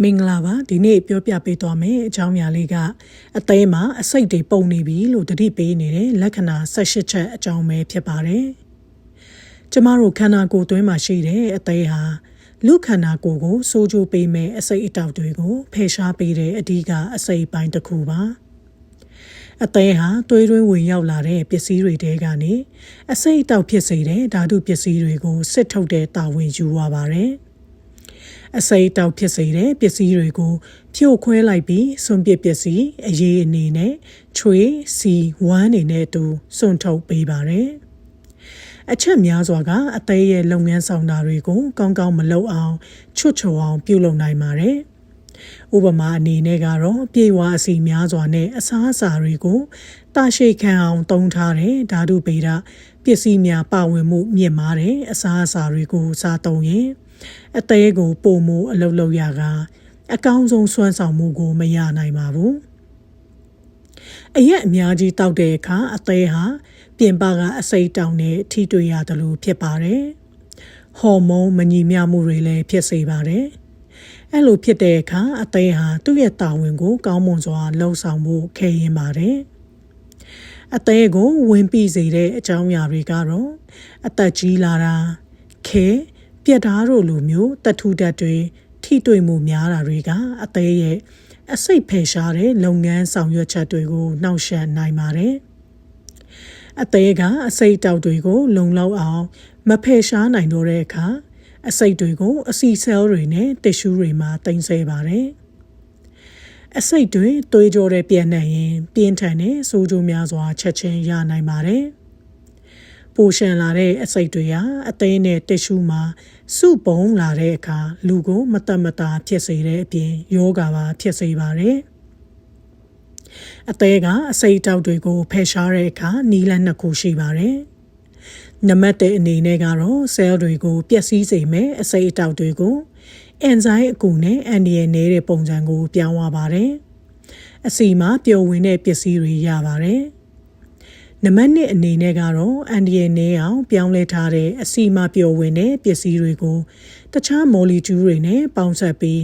မင်္ဂလာပါဒီနေ့ပြောပြပေးသွားမယ်အကြောင်းအရာလေးကအသေးမှာအစိတ်တွေပုံနေပြီလို့တတိပေးနေတဲ့လက္ခဏာ18ချက်အကြောင်းပဲဖြစ်ပါတယ်ကျမတို့ခန္ဓာကိုယ်သွင်းမှာရှိတဲ့အသေးဟာလူခန္ဓာကိုယ်ကိုစိုးကြိုးပေးမဲ့အစိတ်အတောက်တွေကိုဖယ်ရှားပေးတဲ့အဓိကအစိတ်ပိုင်းတစ်ခုပါအသေးဟာသွေးတွင်းဝင်ရောက်လာတဲ့ပစ္စည်းတွေတဲကနေအစိတ်အတောက်ဖြစ်စေတဲ့ဓာတုပစ္စည်းတွေကိုစစ်ထုတ်တဲ့တာဝန်ယူရပါတယ်။ အစိတောက်ဖြစ်စေတဲ့ပစ္စည်းတွေကိုဖြို့ခွဲလိုက်ပြီးစွန့်ပစ်ပစ္စည်းအရေးအနေနဲ့ချွေစီဝမ်းအနေနဲ့တူစွန့်ထုတ်ပေးပါတယ်အချက်များစွာကအသေးရဲ့လုပ်ငန်းဆောင်တာတွေကိုကောင်းကောင်းမလုပ်အောင်ချွတ်ချော်အောင်ပြုလုပ်နိုင်ပါတယ်ဥပမာအနေနဲ့ကတော့ပြေဝါအစီများစွာနဲ့အစားအစာတွေကိုတာရှိခံအောင်တုံးထားတဲ့ဓာတုဗေဒပစ္စည်းများပါဝင်မှုမြင့်မားတဲ့အစားအစာတွေကိုစားသုံးရင် အသေးကိုပုံမှုအလုပ်လုပ်ရကအကောင်းဆုံးစွမ်းဆောင်မှုကိုမရနိုင်ပါဘူးအရက်အများကြီးတောက်တဲ့အခါအသေးဟာပြင်ပကအစိတ်တောင်နဲ့ထိတွေ့ရတယ်လို့ဖြစ်ပါတယ်ဟော်မုန်းမညီမျှမှုတွေလည်းဖြစ်စေပါတယ်အဲ့လိုဖြစ်တဲ့အခါအသေးဟာသူ့ရဲ့တာဝန်ကို ကောင်းမွန်စွာလှုပ်ဆောင်ဖို့ခဲရင်ပါတယ်အသေးကိုဝင်ပြီးစေတဲ့အကြောင်းအရာတွေကတော့အသက်ကြီးလာတာခဲ ပြက်သားတို့လိုမျိုးတထူဓာတ်တွေထိတွေ့မှုများတာတွေကအသေးရဲ့အစိတ်ဖယ်ရှားတဲ့လုပ်ငန်းဆောင်ရွက်ချက်တွေကိုနှောက်ယှက်နိုင်ပါတယ်။အသေးကအစိတ်တောက်တွေကို လုံလောက်အောင်မဖယ်ရှားနိုင်တော့တဲ့အခါအစိတ်တွေကိုအစီဆဲလ်တွေနဲ့တစ်ရှူးတွေမှာတင်ဆဲပါတယ်။အစိတ်တွေသွေးကြောတဲ့ပြည့်နှံ့ရင်ပြင်းထန်တဲ့ဆိုးကျိုးများစွာချက်ချင်းရနိုင်ပါတယ်။ ပိုရှန်လာတဲ့အစိတ်တွေဟာအသေးနဲ့တစ်ရှူးမှာစုပုံလာတဲ့အခါလူကိုမတတ်မတာဖြစ်စေတဲ့အပြင်ယောဂါပါဖြစ်စေပါတယ်။အသေးကအစိတ်တောက်တွေကိုဖယ်ရှားတဲ့အခါနီလန်းနှစ်ခုရှိပါတယ်။နံပါတ်1အနေနဲ့ကတော့ cell တွေကိုပျက်စီးစေမယ့်အစိတ်အတောက်တွေကိုအန်ဇိုင်းအကူနဲ့အန်ဒီယန်နေတဲ့ပုံစံကိုပြောင်းသွားပါတယ်။အစီမှာပျော်ဝင်တဲ့ပစ္စည်းတွေရပါတယ်။ နံပါတ်1အနေနဲ့ကတော့အန်ဒီယယ်နေအောင်ပြောင်းလဲထားတဲ့အစီမပျော်ဝင်တဲ့ပစ္စည်းတွေကိုတခြားမော်လီကျူးတွေနဲ့ပေါင်းစပ်ပြီး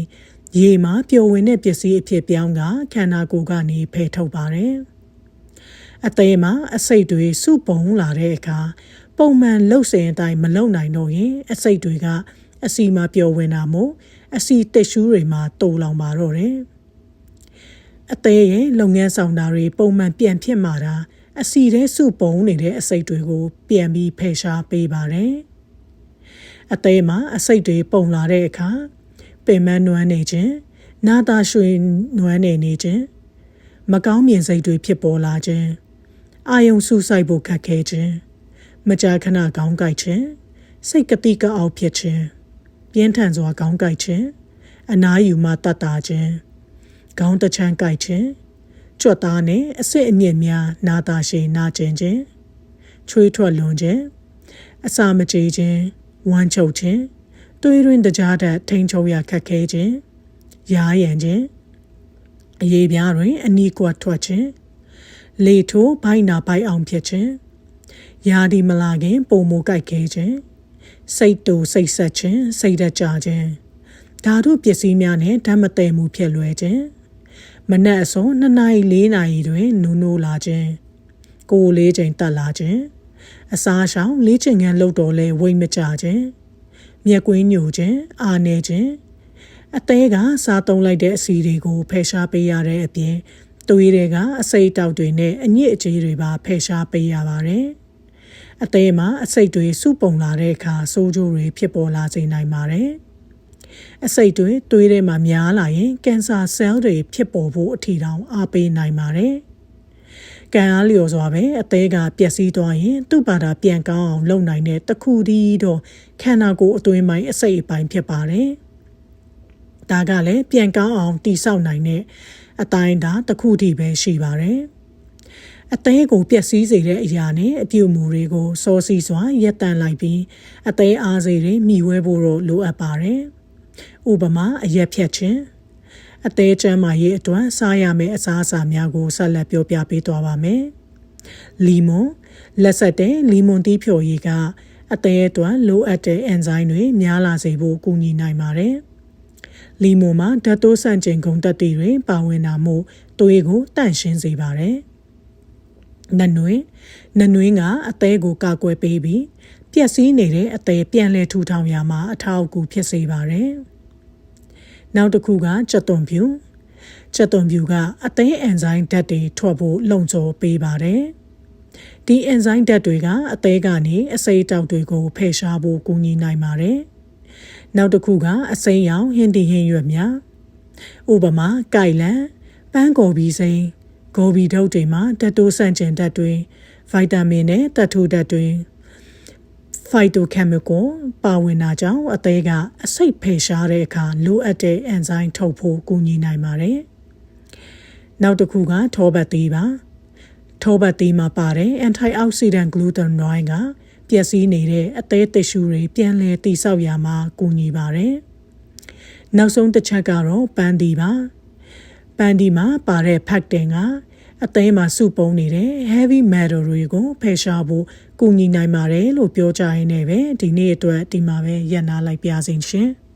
ရေမှာပျော်ဝင်တဲ့ပစ္စည်းအဖြစ်ပြောင်းကခန္ဓာကိုယ်ကနေဖယ်ထုတ်ပါတယ်။အသေးမှာအစိတ်တွေစုပုံလာတဲ့အခါပုံမှန်လှုပ်စဉ်အတိုင်းမလှုပ်နိုင်တော့ရင်အစိတ်တွေကအစီမပျော်ဝင်တာမို့အစီတက်ရှူးတွေမှာတိုးလောင်ပါတော့တယ်။အသေးရဲ့လုပ်ငန်းဆောင်တာတွေပုံမှန်ပြန်ဖြစ်မှာတာ အစီတဲ့စုပုံနေတဲ့အစိတ်တွေကို ပြန်ပြီးဖယ်ရှားပေးပါတယ်။အသေးမှာအစိတ်တွေပုံလာတဲ့အခါပင်မနွမ်းနေခြင်းနာတာရွှေနွမ်းနေနေခြင်းမကောင်းမြင်စိတ်တွေဖြစ်ပေါ်လာခြင်းအာယုံဆူဆိုင်ဖို့ခက်ခဲခြင်းမကြာခဏကောင်းကြိုက်ခြင်းစိတ်ကတိကအောက်ဖြစ်ခြင်းပြင်းထန်စွာကောင်းကြိုက်ခြင်းအနားယူမှတတ်တာခြင်းခေါင်းတချမ်းကြိုက်ခြင်း ကြွက်သားနဲ့အစစ်အမြင့်များနာတာရှည်နာကျင်ခြင်းချွေးထွက်လွန်ခြင်းအစာမကြေခြင်းဝမ်းချုပ်ခြင်းသွေးရင်းတကြားတဲ့ထိန်ချုပ်ရခက်ခဲခြင်းရားရံခြင်းအရေးပြားတွင် အနီးကွက်ထွက်ခြင်းလေထိုးဘိုင်းနာဘိုက်အောင်ဖြစ်ခြင်းယာဒီမလာခင် ပုံမကြိုက်ခဲခြင်းစိတ်တူစိတ်ဆက်ခြင်းစိတ်တကြခြင်းဓာတုပစ္စည်းများနဲ့ဓာတ်မတည်မှုဖြစ်လွယ်ခြင်း မနက်အစုံ2နာရီ4နာရီတွင်နူးနိုးလာခြင်းကိုယ်လေးချိန်တက်လာခြင်းအစားရှောင်လေးချိန်ငန်းလှုပ်တော်လဲဝိတ်မကြခြင်းမျက်ကွင်းညိုခြင်းအာနေခြင်းအသေးကစားသုံးလိုက်တဲ့အစီတွေကိုဖယ်ရှားပေးရတဲ့အပြင်သွေးတွေကအစိတ်တောက်တွေနဲ့အညစ်အကြေးတွေပါဖယ်ရှားပေးရပါတယ်အသေးမှာအစိတ်တွေစုပုံလာတဲ့အခါစိုးကျိုးတွေဖြစ်ပေါ်လာစေနိုင်ပါတယ်။ အစိတ်တွေသွေးထဲမှာများလာရင်ကင်ဆာဆဲလ်တွေဖြစ်ပေါ်ဖို့အထီတောင်အားပေးနိုင်ပါတယ်။ကံအားလျော်စွာပဲအသေးကပျက်စီးသွားရင် သူ့ဘာသာပြန်ကောင်းအောင်လုပ်နိုင်တဲ့တခုတည်းတော့ခန္ဓာကိုယ်အတွင်းပိုင်းအစိတ်အပိုင်းဖြစ်ပါတယ်။ဒါကလည်းပြန်ကောင်းအောင်တိဆောက်နိုင်တဲ့အတိုင်းဒါတခုတည်းပဲရှိပါတယ်။အသေးကိုပျက်စီးစေတဲ့အရာနဲ့အပြုအမူတွေကိုစောစီစွာရပ်တန့်လိုက်ပြီးအသေးအားစေတွေမိဝဲဖို့တော့လိုအပ်ပါတယ်။ ဥပမာအရက်ဖြတ်ခြင်းအသေးချမ်းမာရေးအတွက်စားရမယ့်အစားအစာများကိုဆက်လက်ပြောပြပေးသွားပါမယ်။လီမွန်လက်ဆက်တဲ့လီမွန်တီးဖြော်ရည်ကအသေးအတွက်လိုအပ်တဲ့အန်ဇိုင်းတွေများလာစေဖို့ကူညီနိုင်ပါတယ်။လီမိုမှာဓာတ်တိုးဆန့်ကျင်ဂုံတက်တီတွေပါဝင်တာမို့သွေးကိုတန့်ရှင်းစေပါတယ်။နနွေနနွေကအသေးကိုကာကွယ်ပေးပြီး ပျက်စီးနေတဲ့အသေးပြန်လဲထူထောင်ရမှာအထောက်အကူဖြစ်စေပါတယ်။နောက်တစ်ခုကကြက်သွန်ဖြူကြက်သွန်ဖြူကအသေးအန်ဇိုင်းဓာတ်တွေထွက်ဖို့လုံခြုံပေးပါတယ်။ဒီအန်ဇိုင်းဓာတ်တွေကအသေးကနေအစိမ်းတောက်တွေကိုဖယ်ရှားဖို့ကူညီနိုင်ပါတယ်။နောက်တစ်ခုကအစိမ်းရောင်ဟင်းတီဟင်းရွက်များဥပမာကိုက်လန်ပန်းကော်ဘီစိမ်းဂိုဘီဒုတ်တွေမှာဓာတ်တိုးဆန့်ကျင်ဓာတ်တွေဗိုက်တာမင်နဲ့ဓာတ်ထိုးဓာတ်တွေ phytochemical ပါဝင်တာကြောင့်အသေးကအဆိပ်ဖယ်ရှားတဲ့အခါလိုအပ်တဲ့အန်ဇိုင်းထုတ်ဖို့ကူညီနိုင်ပါတယ်။နောက်တစ်ခုကထောပတ်သေးပါ။ထောပတ်သေးမှာပါတဲ့ antioxidant glutanoid ကပျက်စီးနေတဲ့အသေးတစ်ရှူတွေပြန်လည်တိဆောက်ရမှာကူညီပါတယ်။နောက်ဆုံးတစ်ချက်ကတော့ပန်းဒီပါ။ပန်းဒီမှာပါတဲ့ဖက်တင်က အသေးမှာစုပုံနေတဲ့ heavy metal တွေကိုဖယ်ရှားဖို့ကူညီနိုင်ပါတယ်လို့ပြောကြရင်းနဲ့ပဲဒီနေ့အတွက်ဒီမှာပဲရပ်နာလိုက်ပါစေရှင်။